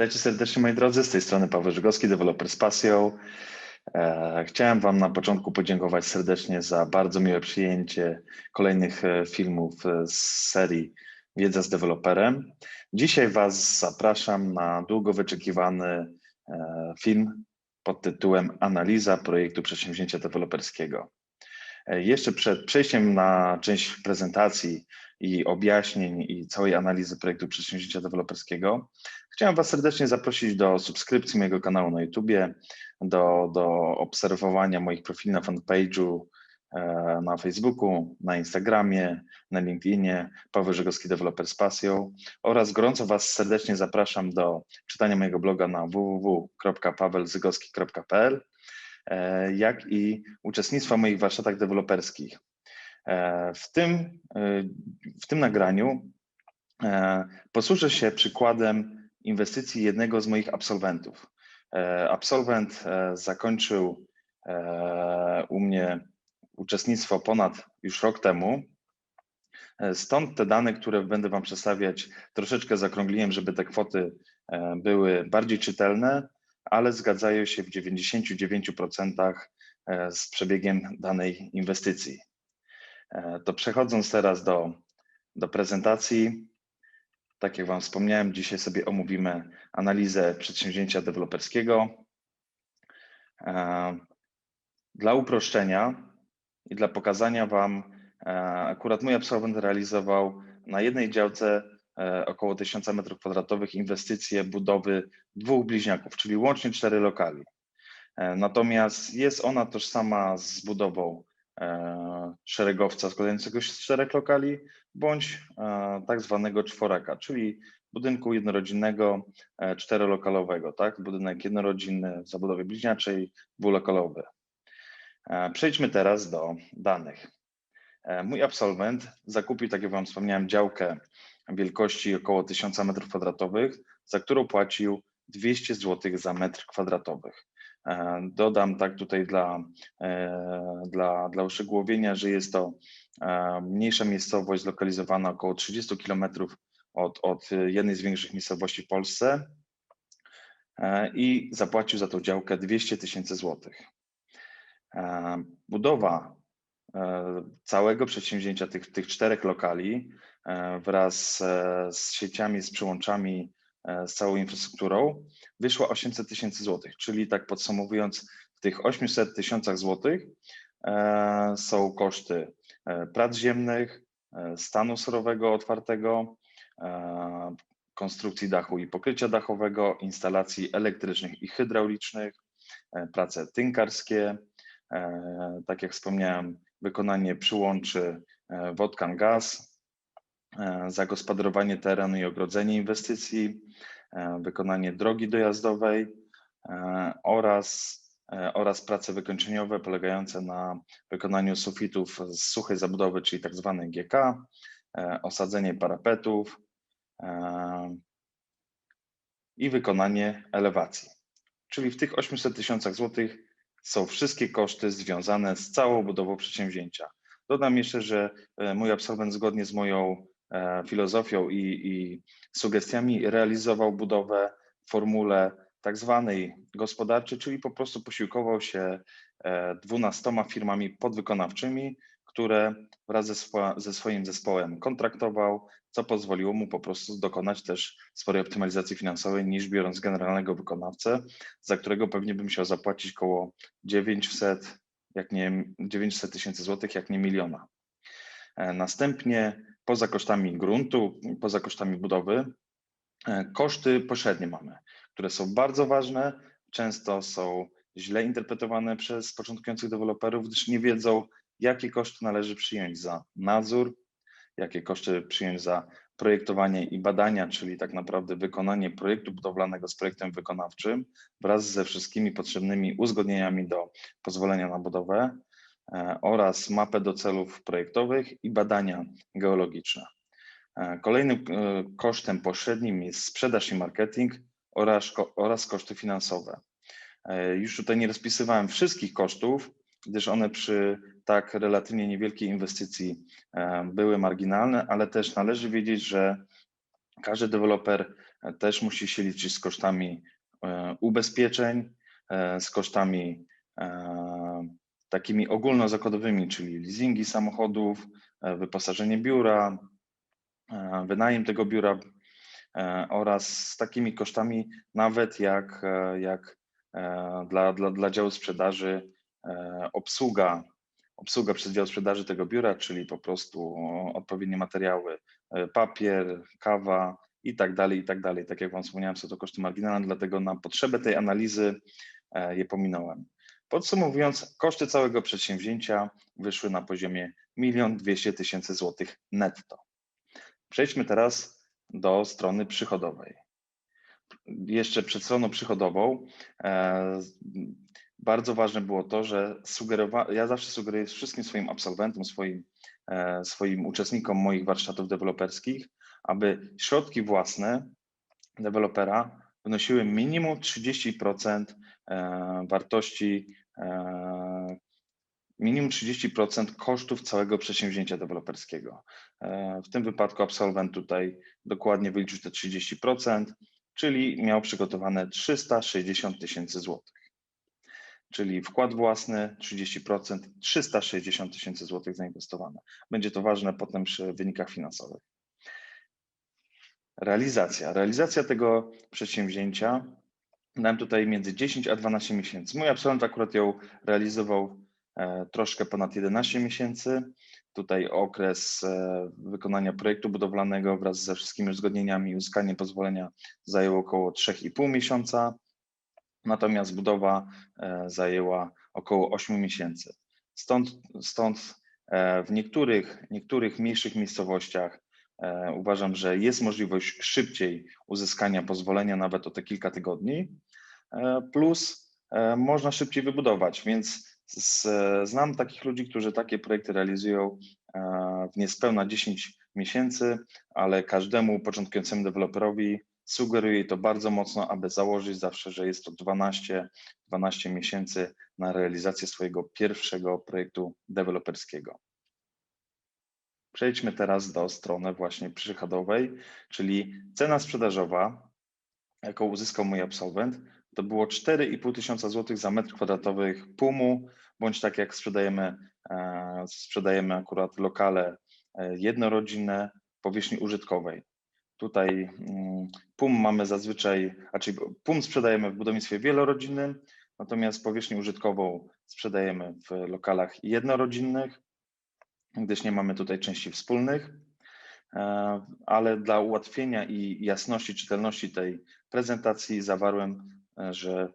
Witajcie serdecznie moi drodzy, z tej strony Paweł Żygowski, deweloper z pasją. E, Chciałem Wam na początku podziękować serdecznie za bardzo miłe przyjęcie kolejnych e, filmów e, z serii Wiedza z deweloperem. Dzisiaj Was zapraszam na długo wyczekiwany film pod tytułem Analiza projektu przedsięwzięcia deweloperskiego. Jeszcze przed przejściem na część prezentacji i objaśnień i całej analizy projektu przedsięwzięcia deweloperskiego, chciałem Was serdecznie zaprosić do subskrypcji mojego kanału na YouTubie, do, do obserwowania moich profili na fanpage'u e, na Facebooku, na Instagramie, na LinkedInie, Paweł Żegowski Deweloper z Pasją oraz gorąco Was serdecznie zapraszam do czytania mojego bloga na www.pawelzygowski.pl e, jak i uczestnictwa w moich warsztatach deweloperskich. E, W tym, e, w tym nagraniu e, posłużę się przykładem inwestycji jednego z moich absolwentów. Absolwent zakończył u mnie uczestnictwo ponad już rok temu. Stąd te dane, które będę Wam przedstawiać, troszeczkę zakrągliłem, żeby te kwoty były bardziej czytelne, ale zgadzają się w 99% e, z przebiegiem danej inwestycji. E, To przechodząc teraz do, do prezentacji, tak jak Wam wspomniałem, dzisiaj sobie omówimy analizę przedsięwzięcia deweloperskiego. E, Dla uproszczenia i dla pokazania Wam, e, akurat mój absolwent realizował na jednej działce około 1000 m2 inwestycje budowy dwóch bliźniaków, czyli łącznie cztery lokali. Natomiast jest ona tożsama z budową szeregowca składającego się z czterech lokali, bądź e, tak zwanego czworaka, czyli budynku jednorodzinnego, e, czterolokalowego, tak? Budynek jednorodzinny w zabudowie bliźniaczej, dwulokalowy. E, Przejdźmy teraz do danych. E, Mój absolwent zakupił, tak jak Wam wspomniałem, działkę wielkości około 1000 m2, za którą płacił 200 zł za metr kwadratowy. E, Dodam tak tutaj dla, e, dla, dla uszczegółowienia, że jest to e, mniejsza miejscowość zlokalizowana około 30 km od, od jednej z większych miejscowości w Polsce i zapłacił za tą działkę 200 tysięcy złotych. Budowa całego przedsięwzięcia tych, tych czterech lokali wraz z sieciami, z przyłączami, z całą infrastrukturą wyszła 800 tysięcy złotych, czyli tak podsumowując, w tych 800 tysiącach złotych e, są koszty e, prac ziemnych, e, stanu surowego otwartego, e, konstrukcji dachu i pokrycia dachowego, instalacji elektrycznych i hydraulicznych, e, prace tynkarskie, e, tak jak wspomniałem, wykonanie przyłączy e, Wodkan Gaz, e, zagospodarowanie terenu i ogrodzenie inwestycji, e, wykonanie drogi dojazdowej e, oraz, e, oraz prace wykończeniowe polegające na wykonaniu sufitów z suchej zabudowy, czyli tak zwany GK, e, osadzenie parapetów e, i wykonanie elewacji. Czyli w tych 800 tysiącach złotych są wszystkie koszty związane z całą budową przedsięwzięcia. Dodam jeszcze, że e, mój absolwent zgodnie z moją e, filozofią i, i sugestiami realizował budowę formule tak zwanej gospodarczej, czyli po prostu posiłkował się e, 12 firmami podwykonawczymi, które wraz ze, swo- ze swoim zespołem kontraktował, co pozwoliło mu po prostu dokonać też sporej optymalizacji finansowej niż biorąc generalnego wykonawcę, za którego pewnie bym musiał zapłacić około 900, jak nie 900 tysięcy złotych, jak nie miliona. E, Następnie poza kosztami gruntu, poza kosztami budowy, e, koszty pośrednie mamy, które są bardzo ważne, często są źle interpretowane przez początkujących deweloperów, gdyż nie wiedzą, jakie koszty należy przyjąć za nadzór, jakie koszty przyjąć za projektowanie i badania, czyli tak naprawdę wykonanie projektu budowlanego z projektem wykonawczym wraz ze wszystkimi potrzebnymi uzgodnieniami do pozwolenia na budowę oraz mapę do celów projektowych i badania geologiczne. E, Kolejnym e, kosztem pośrednim jest sprzedaż i marketing oraz, oraz koszty finansowe. E, Już tutaj nie rozpisywałem wszystkich kosztów, gdyż one przy tak relatywnie niewielkiej inwestycji e, były marginalne, ale też należy wiedzieć, że każdy deweloper e, też musi się liczyć z kosztami e, ubezpieczeń, e, z kosztami takimi ogólnozakładowymi, czyli leasingi samochodów, wyposażenie biura, wynajem tego biura oraz z takimi kosztami nawet jak, jak dla, dla, dla działu sprzedaży obsługa obsługa przez dział sprzedaży tego biura, czyli po prostu odpowiednie materiały, e, papier, kawa i tak dalej, i tak dalej. Tak jak Wam wspomniałem, są to koszty marginalne, dlatego na potrzebę tej analizy e, je pominąłem. Podsumowując, koszty całego przedsięwzięcia wyszły na poziomie 1 200 tysięcy złotych netto. Przejdźmy teraz do strony przychodowej. Jeszcze przed stroną przychodową e, bardzo ważne było to, że sugerowa- ja zawsze sugeruję wszystkim swoim absolwentom, swoim, e, swoim uczestnikom moich warsztatów deweloperskich, aby środki własne dewelopera wynosiły minimum 30% e, wartości, minimum 30% kosztów całego przedsięwzięcia deweloperskiego. W tym wypadku absolwent tutaj dokładnie wyliczył te 30%, czyli miał przygotowane 360 tysięcy złotych czyli wkład własny 30%, 360 tysięcy złotych zainwestowane. Będzie to ważne potem przy wynikach finansowych. Realizacja. Realizacja tego przedsięwzięcia dałem tutaj między 10 a 12 miesięcy. Mój absolwent akurat ją realizował e, troszkę ponad 11 miesięcy. Tutaj okres e, wykonania projektu budowlanego wraz ze wszystkimi uzgodnieniami i uzyskaniem pozwolenia zajął około 3,5 miesiąca natomiast budowa e, zajęła około 8 miesięcy. Stąd, stąd w niektórych, niektórych mniejszych miejscowościach uważam, że jest możliwość szybciej uzyskania pozwolenia, nawet o te kilka tygodni, plus można szybciej wybudować, więc znam takich ludzi, którzy takie projekty realizują w niespełna 10 miesięcy, ale każdemu początkującemu deweloperowi Sugeruję to bardzo mocno, aby założyć zawsze, że jest to 12, 12 miesięcy na realizację swojego pierwszego projektu deweloperskiego. Przejdźmy teraz do strony właśnie przychodowej, czyli cena sprzedażowa, jaką uzyskał mój absolwent, to było 4,5 tysiąca złotych za metr kwadratowy PUM-u, bądź tak jak sprzedajemy, e, sprzedajemy akurat lokale e, jednorodzinne powierzchni użytkowej. Tutaj mm, PUM mamy zazwyczaj, znaczy PUM sprzedajemy w budownictwie wielorodzinnym, natomiast powierzchnię użytkową sprzedajemy w lokalach jednorodzinnych, gdyż nie mamy tutaj części wspólnych, e, ale dla ułatwienia i jasności, czytelności tej prezentacji zawarłem, e, że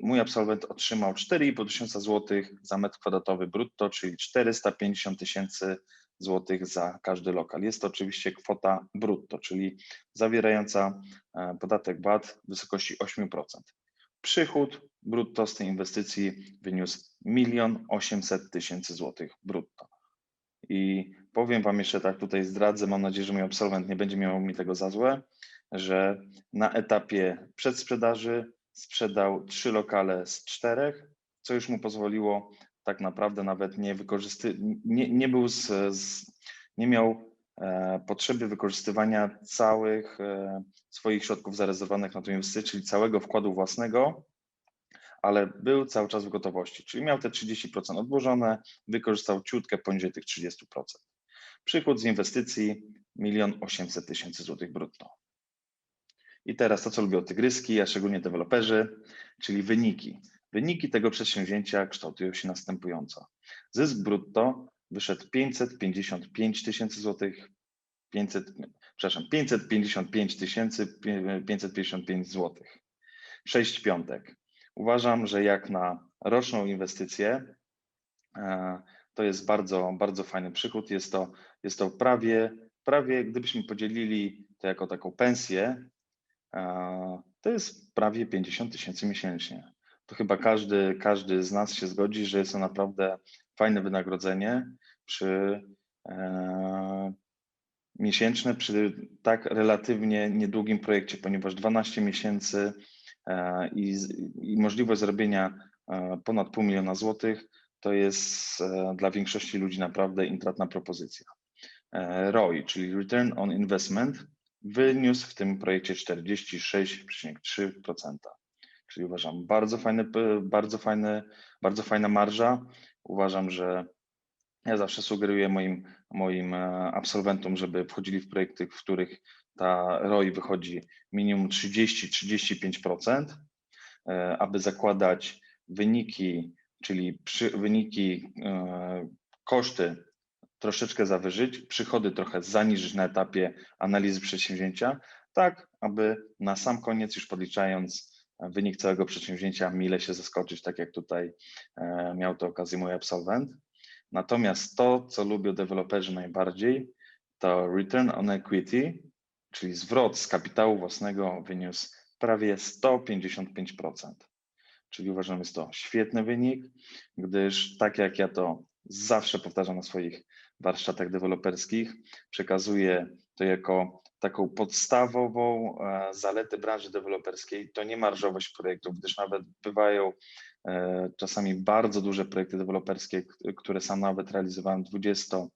mój absolwent otrzymał 4,5 tysiąca złotych za metr kwadratowy brutto, czyli 450 tysięcy złotych za każdy lokal. Jest to oczywiście kwota brutto, czyli zawierająca e, podatek VAT w wysokości 8%. Przychód brutto z tej inwestycji wyniósł 1 800 tysięcy złotych brutto. I powiem Wam jeszcze tak, tutaj zdradzę, mam nadzieję, że mój absolwent nie będzie miał mi tego za złe, że na etapie przedsprzedaży sprzedał trzy lokale z czterech, co już mu pozwoliło tak naprawdę nawet nie wykorzysty, nie, nie był z, z, nie miał e, potrzeby wykorzystywania całych e, swoich środków zarezerwowanych na tę inwestycję, czyli całego wkładu własnego, ale był cały czas w gotowości, czyli miał te 30% odłożone, wykorzystał ciutkę poniżej tych 30%. Przychód z inwestycji 1 800 tysięcy złotych brutto. I teraz to, co lubią tygryski, a szczególnie deweloperzy, czyli wyniki. Wyniki tego przedsięwzięcia kształtują się następująco. Zysk brutto wyszedł 555 tysięcy złotych, 500, przepraszam, 555 tysięcy 555 złotych. 6 piątek. Uważam, że jak na roczną inwestycję, e, to jest bardzo, bardzo fajny przychód. Jest to, jest to prawie, prawie, gdybyśmy podzielili to jako taką pensję, e, to jest prawie 50 tysięcy miesięcznie to chyba każdy, każdy z nas się zgodzi, że jest to naprawdę fajne wynagrodzenie przy e, miesięczne, przy tak relatywnie niedługim projekcie, ponieważ 12 miesięcy i, i możliwość zrobienia e, ponad pół miliona złotych to jest e, dla większości ludzi naprawdę intratna propozycja. E, ROI, czyli Return on Investment, wyniósł w tym projekcie 46,3%. Czyli uważam bardzo fajny, bardzo fajny, bardzo fajna marża. Uważam, że ja zawsze sugeruję moim, moim e, absolwentom, żeby wchodzili w projekty, w których ta ROI wychodzi minimum 30-35%, e, aby zakładać wyniki, czyli przy, wyniki, e, koszty troszeczkę zawyżyć, przychody trochę zaniżyć na etapie analizy przedsięwzięcia, tak aby na sam koniec już podliczając wynik całego przedsięwzięcia mile się zaskoczyć, tak jak tutaj e, miał to okazję mój absolwent. Natomiast to, co lubią deweloperzy najbardziej, to return on equity, czyli zwrot z kapitału własnego wyniósł prawie 155%. Czyli uważam, jest to świetny wynik, gdyż tak jak ja to zawsze powtarzam na swoich warsztatach deweloperskich, przekazuję to jako taką podstawową e, zaletę branży deweloperskiej, to nie marżowość projektów, gdyż nawet bywają e, czasami bardzo duże projekty deweloperskie, które sam nawet realizowałem 20, e,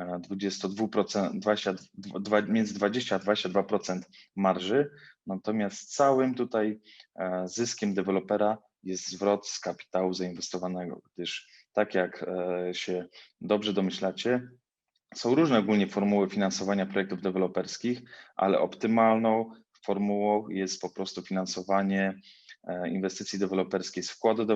22%, 22, między 20 a 22% marży, natomiast całym tutaj e, zyskiem dewelopera jest zwrot z kapitału zainwestowanego, gdyż tak jak e, się dobrze domyślacie, są różne ogólnie formuły finansowania projektów deweloperskich, ale optymalną formułą jest po prostu finansowanie e, inwestycji deweloperskiej z wkładu,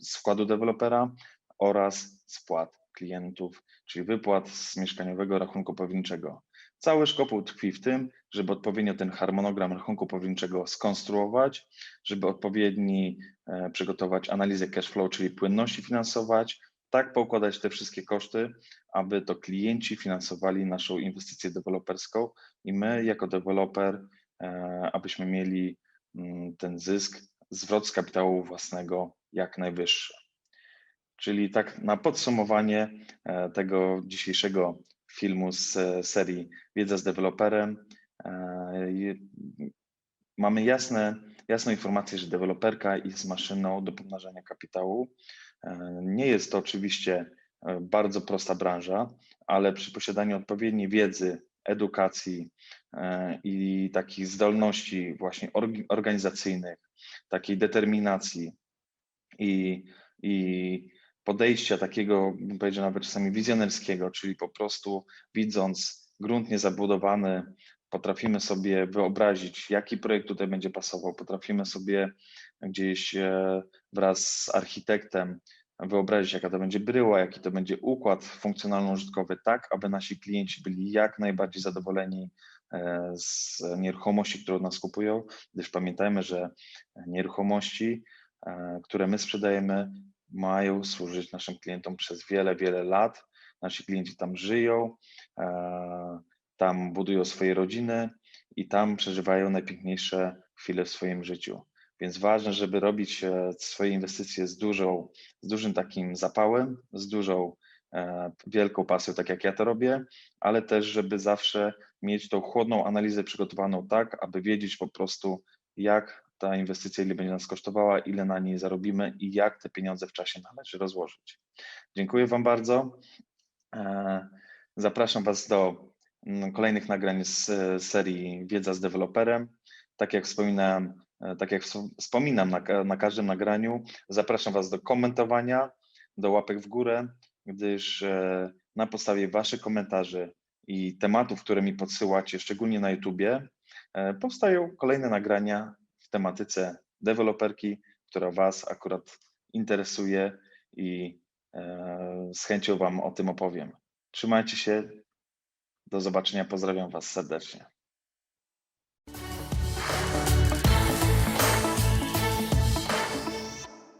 z wkładu dewelopera oraz spłat klientów, czyli wypłat z mieszkaniowego rachunku powierniczego. Cały szkopuł tkwi w tym, żeby odpowiednio ten harmonogram rachunku powierniczego skonstruować, żeby odpowiedni e, przygotować analizę cash flow, czyli płynności finansować, tak poukładać te wszystkie koszty, aby to klienci finansowali naszą inwestycję deweloperską i my jako deweloper, e, abyśmy mieli mm, ten zysk, zwrot z kapitału własnego jak najwyższy. Czyli tak na podsumowanie e, tego dzisiejszego filmu z e, serii Wiedza z deweloperem. e, Mamy jasne, jasną informację, że deweloperka jest maszyną do pomnażania kapitału. Nie jest to oczywiście bardzo prosta branża, ale przy posiadaniu odpowiedniej wiedzy, edukacji i takich zdolności właśnie org- organizacyjnych, takiej determinacji i, i podejścia takiego, bym powiedział nawet czasami wizjonerskiego, czyli po prostu widząc grunt niezabudowany, potrafimy sobie wyobrazić, jaki projekt tutaj będzie pasował, potrafimy sobie gdzieś e, wraz z architektem wyobrazić, jaka to będzie bryła, jaki to będzie układ funkcjonalno-użytkowy, tak aby nasi klienci byli jak najbardziej zadowoleni e, z nieruchomości, które od nas kupują, gdyż pamiętajmy, że nieruchomości, e, które my sprzedajemy, mają służyć naszym klientom przez wiele, wiele lat. Nasi klienci tam żyją, e, tam budują swoje rodziny i tam przeżywają najpiękniejsze chwile w swoim życiu. Więc ważne, żeby robić e, swoje inwestycje z, dużą, z dużym takim zapałem, z dużą e, wielką pasją, tak jak ja to robię, ale też, żeby zawsze mieć tą chłodną analizę przygotowaną tak, aby wiedzieć po prostu, jak ta inwestycja, ile będzie nas kosztowała, ile na niej zarobimy i jak te pieniądze w czasie należy rozłożyć. Dziękuję Wam bardzo. E, Zapraszam Was do mm, kolejnych nagrań z e, serii Wiedza z deweloperem. Tak jak wspominałem, e, tak jak wspom- wspominam na, na każdym nagraniu, zapraszam Was do komentowania, do łapek w górę, gdyż na podstawie Waszych komentarzy i tematów, które mi podsyłacie, szczególnie na YouTubie, powstają kolejne nagrania tematyce deweloperki, która Was akurat interesuje i e, z chęcią Wam o tym opowiem. Trzymajcie się. Do zobaczenia. Pozdrawiam Was serdecznie.